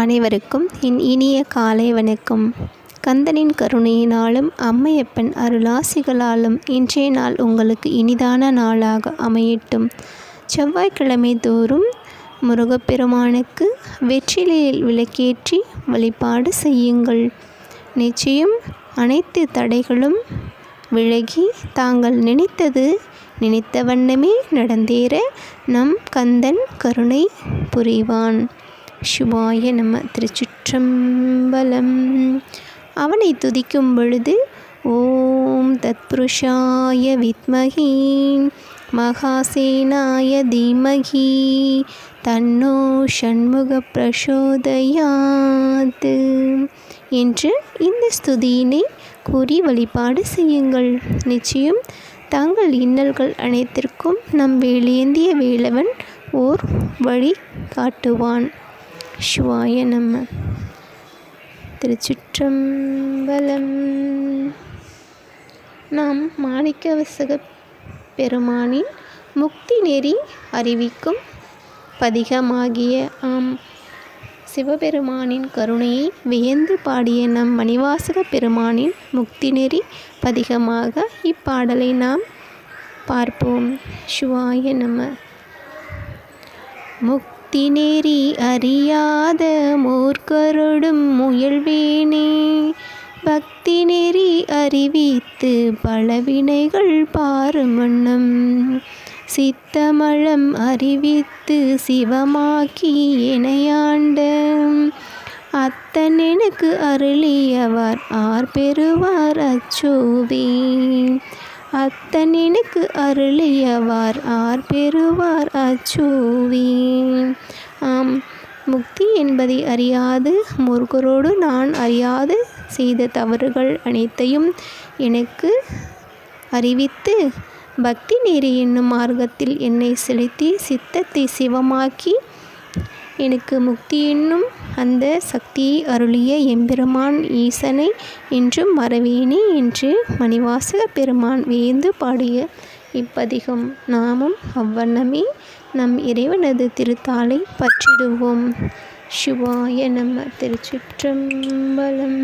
அனைவருக்கும் என் இனிய காலை வணக்கம். கந்தனின் கருணையினாலும் அம்மையப்பன் அருளாசிகளாலும் இன்றைய நாள் உங்களுக்கு இனிதான நாளாக அமையட்டும். செவ்வாய்க்கிழமை தோறும் முருகப்பெருமானுக்கு வெற்றிலையில் விளக்கேற்றி வழிபாடு செய்யுங்கள். நிச்சயம் அனைத்து தடைகளும் விலகி தாங்கள் நினைத்தது நினைத்த வண்ணமே நடந்தேற நம் கந்தன் கருணை புரிவான். சிவாய நம திருச்சிற்றம்பலம். அவனை துதிக்கும் பொழுது ஓம் தத்புருஷாய வித்மகி மகாசேனாய தீமகி தன்னோ ஷண்முக பிரசோதயாது என்று இந்த ஸ்துதியினை கூறி வழிபாடு செய்யுங்கள். நிச்சயம் தங்கள் இன்னல்கள் அனைத்திற்கும் நம் வேலேந்திய வேலவன் ஓர் வழி காட்டுவான். சிவாய நம்ம திருச்சிற்றம்பலம். நாம் மாணிக்கவசக பெருமானின் முக்தி நெறி அறிவிக்கும் பதிகமாகிய ஆம் சிவபெருமானின் கருணையை வியந்து பாடிய நம் மணிவாசக பெருமானின் முக்தி நெறி பதிகமாக இப்பாடலை நாம் பார்ப்போம். சிவாய நம. முக்தி நெறி அறியாத மூர்க்கருடும் முயல்வேனே. பக்தி நெறி அறிவித்து பலவினைகள் பாருமண்ணம் சித்தமழம் அறிவித்து சிவமாக்கி இணையாண்ட அத்தன் எனக்கு அருளியவர் ஆர் பெறுவார் அச்சோவே. அத்தனினுக்கு எனக்கு அருளியவார் ஆர் பெறுவார் அச்சூவி ஆம் முக்தி என்பதை அறியாது முருகரோடு நான் அறியாது செய்த தவறுகள் அனைத்தையும் எனக்கு அறிவித்து பக்தி நெறி என்னும் மார்க்கத்தில் என்னை செலுத்தி சித்தத்தை சிவமாக்கி எனக்கு முக்தி என்னும் அந்த சக்தியை அருளிய எம்பெருமான் ஈசனை என்றும் மறவேனே என்று மணிவாசக பெருமான் வியந்து பாடிய இப்பதிகம். நாமும் அவ்வண்ணமே நம் இறைவனது திருத்தாளை பற்றிடுவோம். சிவாய நம்ம திருச்சிற்றம்பலம்.